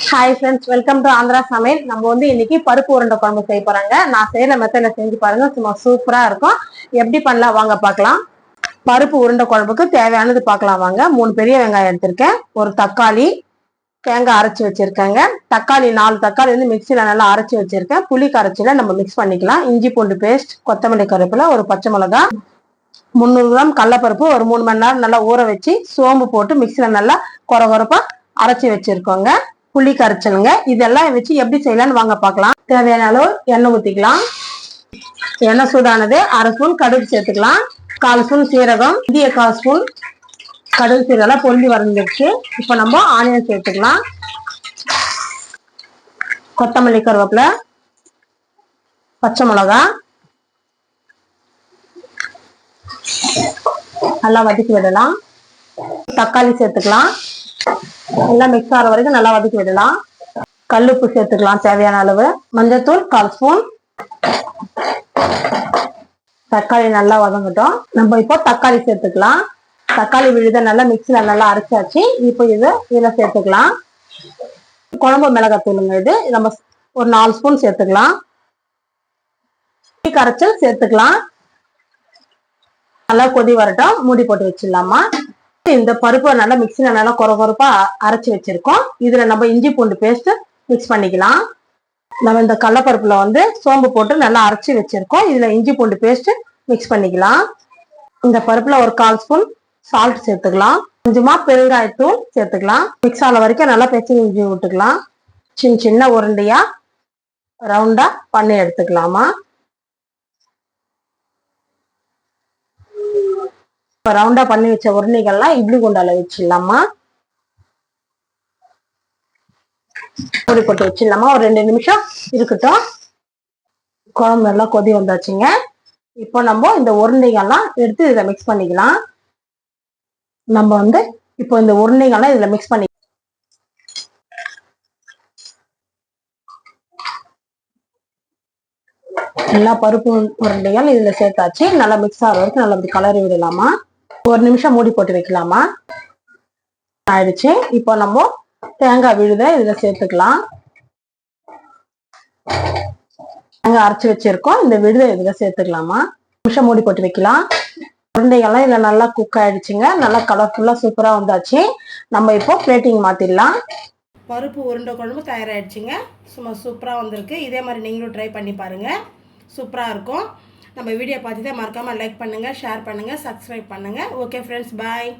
Hi friends welcome to Andhra சமையல் நம்ம வந்து இன்னைக்கு பருப்பு உருண்டை குழம்பு செய்ய போறாங்க. நான் செய்யற மெத்தட்ல செஞ்சு பாருங்க. சும்மா சூப்பரா இருக்கும். எப்படி பண்ணலாம்? வாங்க பார்க்கலாம். பருப்பு உருண்டை குழம்புக்கு தேவையானது பார்க்கலாம் வாங்க. மூணு பெரிய வெங்காயம் எடுத்திருக்கேன். ஒரு தக்காளி தேங்காய் அரைச்சி வச்சிருக்கேங்க. தக்காளி நாலு தக்காளி வந்து மிக்சியில் நல்லா அரைச்சி வச்சிருக்கேன். புளி கரைச்சில நம்ம மிக்ஸ் பண்ணிக்கலாம். இஞ்சி பூண்டு பேஸ்ட் கொத்தமல்லி கருப்பில் ஒரு பச்சை மிளகா முந்நூறு கிராம் கடலப்பருப்பு ஒரு மூணு மணி நேரம் நல்லா ஊற வச்சு சோம்பு போட்டு மிக்சியில் நல்லா குறை குறப்பாக அரைச்சி வச்சிருக்கோங்க. புளி கரைச்சலுங்க இதெல்லாம் வச்சு எப்படி செய்யலாம்னு வாங்க பார்க்கலாம். தேவையான அளவு எண்ணெய் ஊற்றிக்கலாம் எண்ணெய் சூடானது அரை ஸ்பூன் கடுகு சேர்த்துக்கலாம். கால் ஸ்பூன் சீரகம் இந்திய கால் ஸ்பூன் கடுகு சீரகம் பொருந்தி வரைஞ்சிருச்சு இப்போ நம்ம ஆனியன் சேர்த்துக்கலாம். கொத்தமல்லி கருவேப்பிலை பச்சை மிளகா நல்லா வதக்கி விடலாம். தக்காளி சேர்த்துக்கலாம். எல்லாம் மிக்ஸ் ஆகிற வரைக்கும் நல்லா வதக்கி விடலாம். கல்லுப்பு சேர்த்துக்கலாம் தேவையான அளவு. மஞ்சத்தூள் கால் ஸ்பூன். தக்காளி நல்லா வதங்கட்டும். நம்ம இப்போ தக்காளி சேர்த்துக்கலாம். தக்காளி விழுத நல்லா மிக்சியில் நல்லா அரைச்சாச்சு. இப்போ இது இதில் சேர்த்துக்கலாம். குழம்பு மிளகாத்தூளுங்க இது. நம்ம ஒரு நாலு ஸ்பூன் சேர்த்துக்கலாம். கரைச்சல் சேர்த்துக்கலாம். நல்லா கொதி வரட்டும். மூடி போட்டு வச்சிடலாமா? இந்த பருப்பை நல்லா மிக்சியில் நல்லா குறை குறைப்பா அரைச்சி வச்சிருக்கோம். இதுல நம்ம இஞ்சி பூண்டு பேஸ்ட் மிக்ஸ் பண்ணிக்கலாம். நம்ம இந்த கடலப்பருப்புல வந்து சோம்பு போட்டு நல்லா அரைச்சி வச்சிருக்கோம். இதுல இஞ்சி பூண்டு பேஸ்ட் மிக்ஸ் பண்ணிக்கலாம். இந்த பருப்புல ஒரு கால் ஸ்பூன் சால்ட் சேர்த்துக்கலாம். கொஞ்சமா பெருங்காயத்தூள் சேர்த்துக்கலாம். மிக்ஸ் ஆன வரைக்கும் நல்லா பேச்சு இஞ்சி விட்டுக்கலாம் சின்ன சின்ன உருண்டையா ரவுண்டா பண்ணி எடுத்துக்கலாமா? இப்போ ரவுண்டாக பண்ணி வச்ச உருண்டைகள்லாம் இட்லி குண்டால வச்சிடலாமா? பொடி போட்டு வச்சிடலாமா? ஒரு ரெண்டு நிமிஷம் இருக்கட்டும். குழம்பு நல்லா கொதி வந்தாச்சுங்க. இப்போ நம்ம இந்த உருண்டைகள்லாம் எடுத்து இதில் மிக்ஸ் பண்ணிக்கலாம். நம்ம வந்து இப்போ இந்த உருண்டைகள்லாம் இதில் மிக்ஸ் பண்ணி எல்லா பருப்பு உருண்டைகள் இதில் சேர்த்தாச்சு. நல்லா மிக்ஸ் ஆகிற வரைக்கும் நல்லா இப்படி கலரி விடலாமா? ஒரு நிமிஷம் மூடி போட்டு வைக்கலாமா? ஆயிடுச்சு. இப்போ நம்ம தேங்காய் விழுத இதுல சேர்த்துக்கலாம். தேங்காய் அரைச்சி வச்சிருக்கோம். இந்த விழுத இதுல சேர்த்துக்கலாமா? நிமிஷம் மூடி போட்டு வைக்கலாம். உருண்டைகள்லாம் இதுல நல்லா குக் ஆயிடுச்சுங்க. நல்லா கலர்ஃபுல்லா சூப்பரா வந்தாச்சு. நம்ம இப்போ பிளேட்டிங் மாத்திடலாம். பருப்பு உருண்டை குழம்பு தயாராகிடுச்சுங்க சும்மா சூப்பராக வந்திருக்கு. இதே மாதிரி நீங்களும் ட்ரை பண்ணி பாருங்கள் சூப்பராக இருக்கும். நம்ம வீடியோ பார்த்து தான் மறக்காமல் லைக் பண்ணுங்கள் ஷேர் பண்ணுங்கள் சப்ஸ்கிரைப் பண்ணுங்கள் ஓகே ஃப்ரெண்ட்ஸ் பாய்